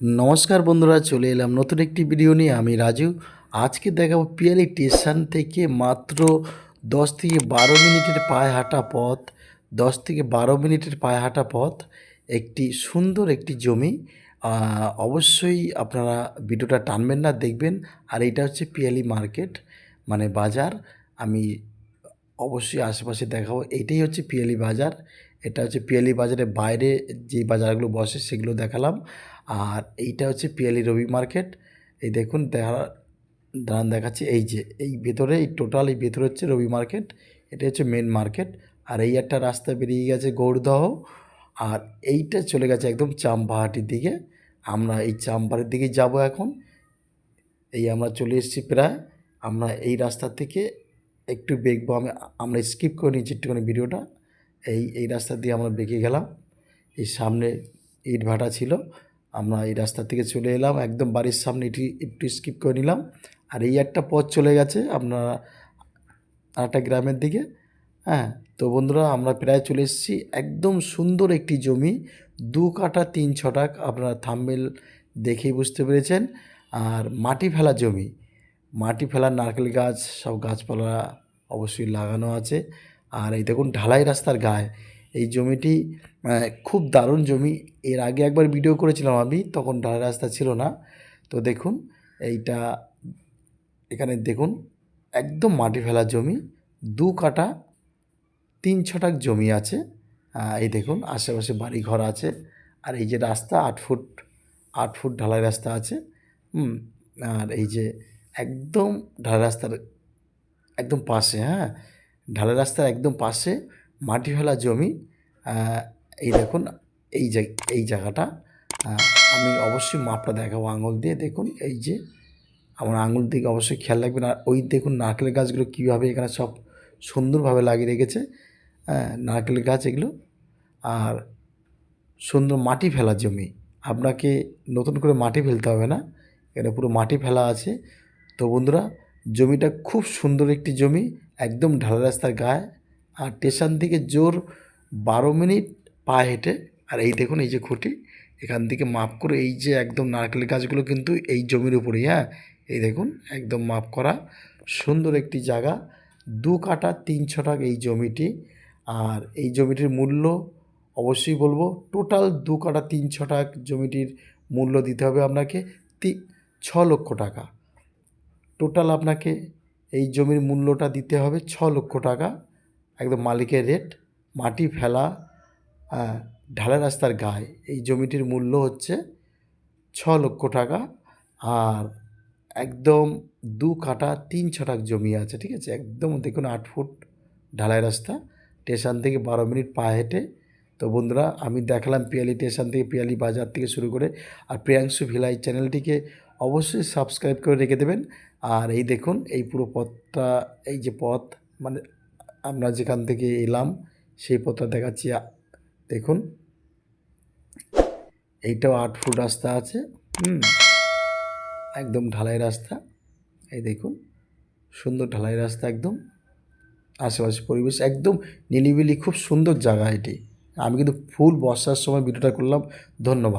নমস্কার বন্ধুরা, চলে এলাম নতুন একটি ভিডিও নিয়ে। আমি রাজু। আজকে দেখাবো পিয়ালি স্টেশন থেকে মাত্র দশ থেকে বারো মিনিটের পায়ে হাঁটা পথ, দশ থেকে বারো মিনিটের পায়ে হাঁটা পথ, একটি সুন্দর একটি জমি। অবশ্যই আপনারা ভিডিওটা টানবেন না, দেখবেন। আর এটা হচ্ছে পিয়ালি মার্কেট মানে বাজার। আমি অবশ্যই আশেপাশে দেখাবো। এইটাই হচ্ছে পিয়ালি বাজার। এটা হচ্ছে পিয়ালি বাজারের বাইরে যে বাজারগুলো বসে সেগুলো দেখালাম। আর এইটা হচ্ছে পিয়ালি রবি মার্কেট। এই দেখুন, দেখা, দাঁড়ান দেখাচ্ছি। এই যে, এই ভেতরে, এই টোটাল, এই ভেতরে হচ্ছে রবি মার্কেট। এটা হচ্ছে মেন মার্কেট। আর এই একটা রাস্তা বেরিয়ে গেছে গৌরদহ আর এইটা চলে গেছে একদম চাম্পাহাটির দিকে। আমরা এই চাম্পাহাটির দিকে যাব এখন। এই আমরা চলে এসেছি প্রায়। আমরা এই রাস্তা থেকে একটু বেগবো আমি আমরা স্কিপ করে নিয়েছি একটুখানি ভিডিওটা। এই এই রাস্তা দিয়ে আমরা বেঁকে গেলাম। এই সামনে ইট ভাটা ছিল। আমরা এই রাস্তা থেকে চলে এলাম। একদম বাড়ির সামনে এটি, একটু স্কিপ করে নিলাম। আর এই একটা পথ চলে গেছে আপনারা, আরেকটা গ্রামের দিকে। হ্যাঁ তো বন্ধুরা আমরা প্রায় চলে এসেছি। একদম সুন্দর একটি জমি। দু কাটা, তিন ছটাক আপনারা থাম্বেল দেখেই বুঝতে পেরেছেন। আর মাটি ফেলা জমি। মাটি ফেলার নারকেল গাছ, সব গাছপালা অবশ্যই লাগানো আছে। আর এই দেখুন, ঢালাই রাস্তার গায়ে। এই জমিটি খুব দারুণ জমি। এর আগে একবার ভিডিও করেছিলাম আমি, তখন ঢালাই রাস্তা ছিল না। তো দেখুন, এইটা, এখানে দেখুন, একদম মাটি ফেলার জমি। দু কাটা তিন ছটাক জমি আছে। এই দেখুন, আশেপাশে বাড়ি ঘর আছে। আর এই যে রাস্তা, আট ফুট আট ফুট ঢালাই রাস্তা আছে। আর এই যে একদম ঢালাই রাস্তার, একদম পাশে হ্যাঁ? ঢালাই রাস্তার একদম পাশে মাটি ফেলা জমি। এই দেখুন, এই জায়- এই জায়গাটা। আমি অবশ্যই মাপটা দেখাবো আঙুল দিয়ে। দেখুন, এই যে আমার আঙুল দিকে অবশ্যই খেয়াল রাখবেন। আর ওই দেখুন নারকেল গাছগুলো কীভাবে এখানে সব সুন্দরভাবে লাগিয়ে রেখেছে। নারকেল গাছ এগুলো। আর সুন্দর মাটি ফেলা জমি। আপনাকে নতুন করে মাটি ফেলতে হবে না। এখানে পুরো মাটি ফেলা আছে। তো বন্ধুরা, জমিটা খুব সুন্দর একটি জমি, একদম ঢালা রাস্তার গায়ে, আর স্টেশন থেকে জোর বারো মিনিট পা হেঁটে, আর এই দেখুন, এই যে খুঁটি, এখান থেকে মাপ করে এই যে একদম নারকেল গাছগুলো কিন্তু এই জমির উপরেই হ্যাঁ? এই দেখুন, একদম মাপ করা সুন্দর একটি জায়গা, দু কাটা তিন ছটাক এই জমিটি, আর এই জমিটির মূল্য অবশ্যই বলব, টোটাল দু কাটা তিন ছটাক জমিটির মূল্য দিতে হবে আপনাকে, তি, ছ লক্ষ টাকা। টোটাল আপনাকে এই জমির মূল্যটা দিতে হবে ছ লক্ষ টাকা। একদম মালিকের রেট মাটি ফেলা ঢালা রাস্তার গায়ে। এই জমিটির মূল্য হচ্ছে ছ লক্ষ টাকা। আর একদম দু কাটা তিন ছটাক জমি আছে, ঠিক আছে? একদম দেখুন আট ফুট ঢালাই রাস্তা। স্টেশন থেকে বারো মিনিট পা হেঁটে। তো বন্ধুরা, আমি দেখালাম পিয়ালি স্টেশন থেকে পিয়ালি বাজার থেকে শুরু করে আর প্রিয়াংশু ভিলাই চ্যানেলটিকে অবশ্যই সাবস্ক্রাইব করে রেখে দেবেন। আর এই দেখুন, এই পুরো পথটা, এই যে পথ মানে আমরা যেখান থেকে এলাম, সেই পথটা দেখাচ্ছি। দেখুন। এইটাও আট ফুট রাস্তা আছে, হুম, একদম ঢালাই রাস্তা। এই দেখুন, সুন্দর ঢালাই রাস্তা একদম। আশেপাশে পরিবেশ একদম নিলিবিলি, খুব সুন্দর জায়গা এটি। আমি কিন্তু ফুল বর্ষার সময় ভিডিওটা করলাম। ধন্যবাদ।